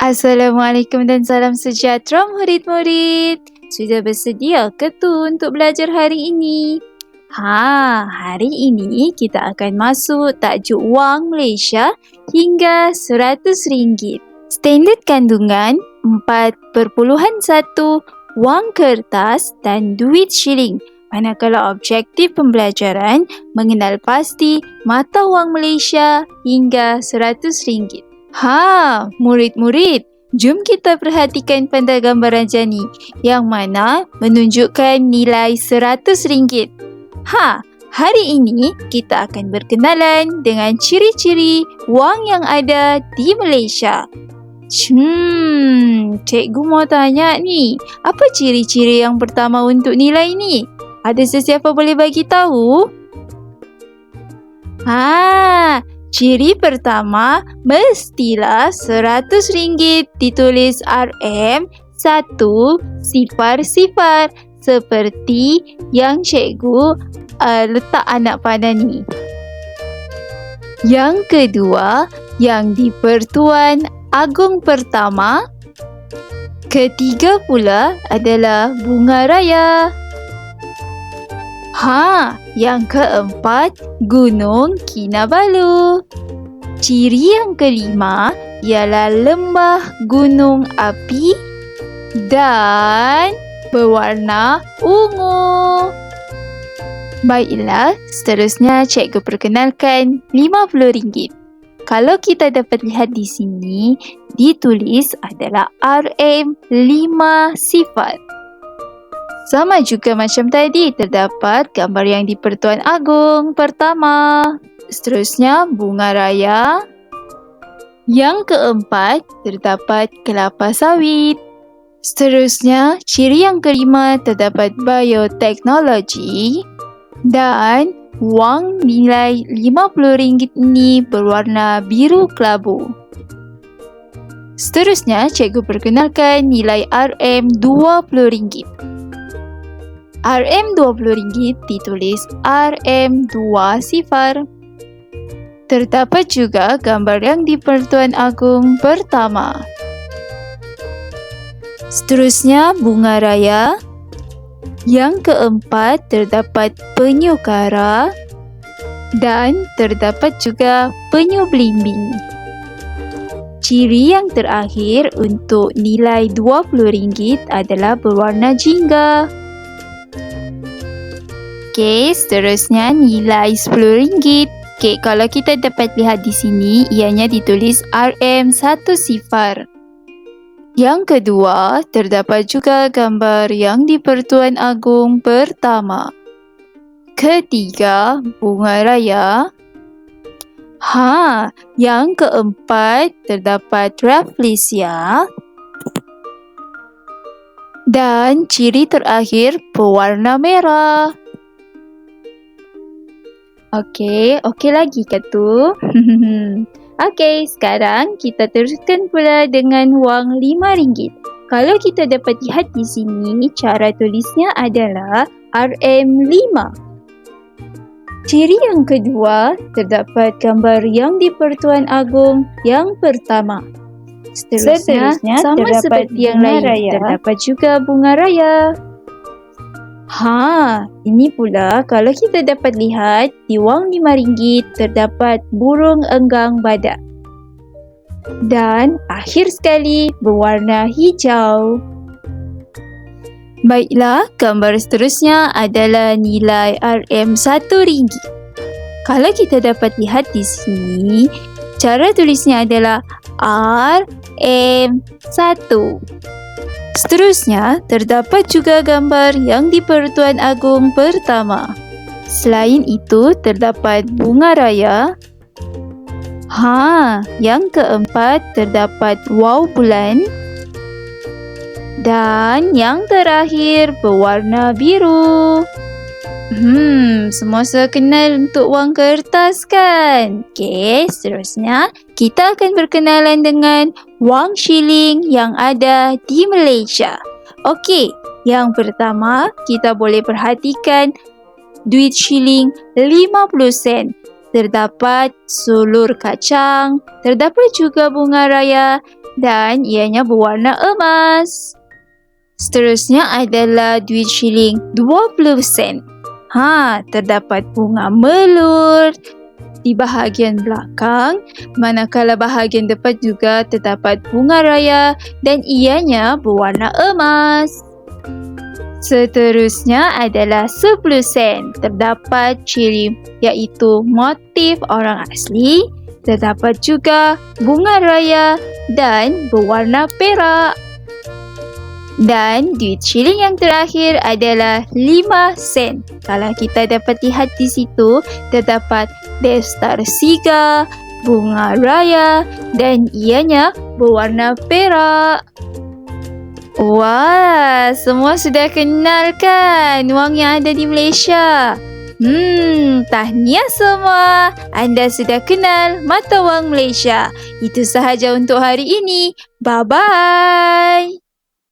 Assalamualaikum dan salam sejahtera murid-murid. Sudah bersedia ke tu untuk belajar hari ini? Ha, hari ini kita akan masuk tajuk wang Malaysia hingga RM100. Standard kandungan 4.1 wang kertas dan duit shilling. Manakala objektif pembelajaran mengenal pasti mata wang Malaysia hingga RM100. Ha, murid-murid, jom kita perhatikan pada gambar rajani yang mana menunjukkan nilai RM100. Ha, hari ini kita akan berkenalan dengan ciri-ciri wang yang ada di Malaysia. Hmm, cikgu mau tanya ni, apa ciri-ciri yang pertama untuk nilai ni? Ada sesiapa boleh bagi tahu? Ha, Ciri pertama, mestilah RM100 ditulis RM satu sifar sifar seperti yang cikgu uh, letak anak pada ni. Yang kedua, yang di Pertuan Agung pertama. Ketiga pula adalah Bunga Raya. Ha, yang keempat, Gunung Kinabalu. Ciri yang kelima ialah lembah gunung api dan berwarna ungu. Baiklah, seterusnya cikgu perkenalkan RM50. Kalau kita dapat lihat di sini, ditulis adalah RM5 sifat. Sama juga macam tadi, terdapat gambar yang di Pertuan Agung pertama. Seterusnya, bunga raya. Yang keempat, terdapat kelapa sawit. Seterusnya, ciri yang kelima terdapat bioteknologi. Dan wang nilai RM50 ini berwarna biru kelabu. Seterusnya, cikgu perkenalkan nilai RM20. RM20 ditulis RM2 sifar. Terdapat juga gambar yang di Pertuan Agung pertama. Seterusnya bunga raya. Yang keempat terdapat penyu kara dan terdapat juga penyu belimbing. Ciri yang terakhir untuk nilai RM20 adalah berwarna jingga. Okey, seterusnya nilai RM10. Okey, kalau kita dapat lihat di sini, ianya ditulis RM1 sifar. Yang kedua, terdapat juga gambar yang di Pertuan Agung pertama. Ketiga, bunga raya. Ha, yang keempat terdapat Rafflesia. Dan ciri terakhir pewarna merah. Okey, okey lagi ke tu? okey, sekarang kita teruskan pula dengan wang RM5. Kalau kita dapat lihat di sini, cara tulisnya adalah RM5. Ciri yang kedua, terdapat gambar yang di Pertuan Agung yang pertama. Seterusnya, Seterusnya sama seperti yang lain, raya. terdapat juga bunga raya. Ha, ini pula kalau kita dapat lihat di wang RM5 terdapat burung enggang badak. Dan akhir sekali berwarna hijau. Baiklah, gambar seterusnya adalah nilai RM1. Kalau kita dapat lihat di sini, cara tulisnya adalah RM1. Seterusnya, terdapat juga gambar yang di Pertuan Agung pertama. Selain itu, terdapat bunga raya. Ha, yang keempat terdapat wow bulan. Dan yang terakhir berwarna biru. Hmm, semua sudah kenal untuk wang kertas kan? Okey, seterusnya kita akan berkenalan dengan wang shilling yang ada di Malaysia. Okey, yang pertama kita boleh perhatikan duit shilling 50 sen. Terdapat sulur kacang, terdapat juga bunga raya dan ianya berwarna emas. Seterusnya adalah duit shilling 20 sen. Ha, terdapat bunga melur di bahagian belakang, manakala bahagian depan juga terdapat bunga raya dan ianya berwarna emas. Seterusnya adalah 10 sen. Terdapat ciri iaitu motif orang asli, terdapat juga bunga raya dan berwarna perak. Dan duit shilling yang terakhir adalah 5 sen. Kalau kita dapat lihat di situ, terdapat destar siga, bunga raya dan ianya berwarna perak. Wah, semua sudah kenal kan wang yang ada di Malaysia? Hmm, tahniah semua. Anda sudah kenal mata wang Malaysia. Itu sahaja untuk hari ini. Bye-bye.